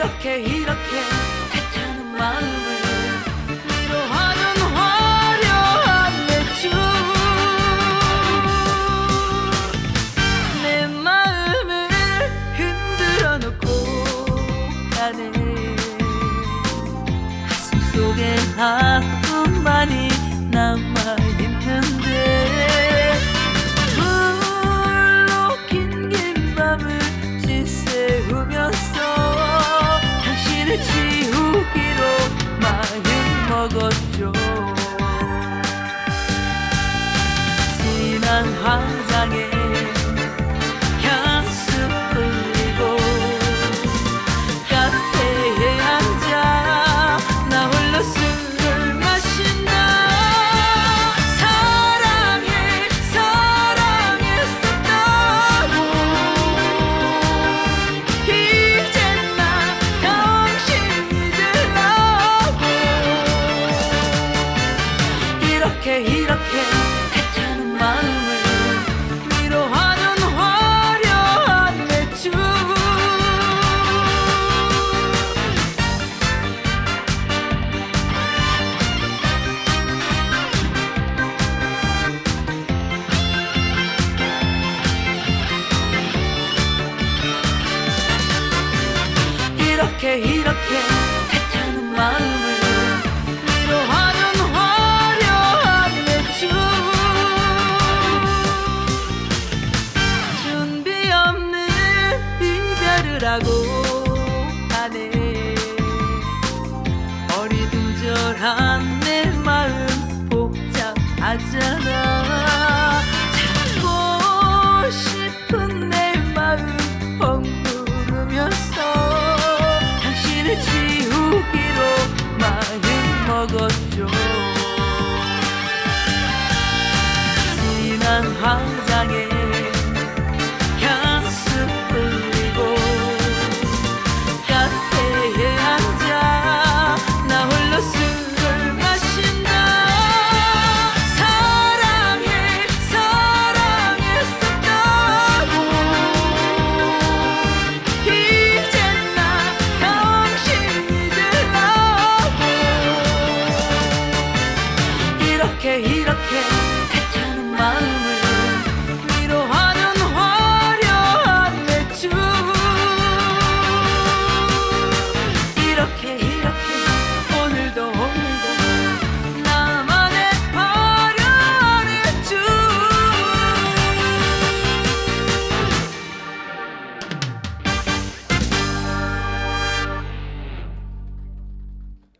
이렇게 이렇게 애타는 마음을 위로하는 화려한 매주. 내 마음을 흔들어 놓고 가네 가슴 속에 아픔만이 남아 먹었죠. 진한 화장에 이렇게 이렇게 애타는 마음을 위로하는 화려한 매주 이렇게 이렇게 이별을 하고 가네 어리둥절한 이렇게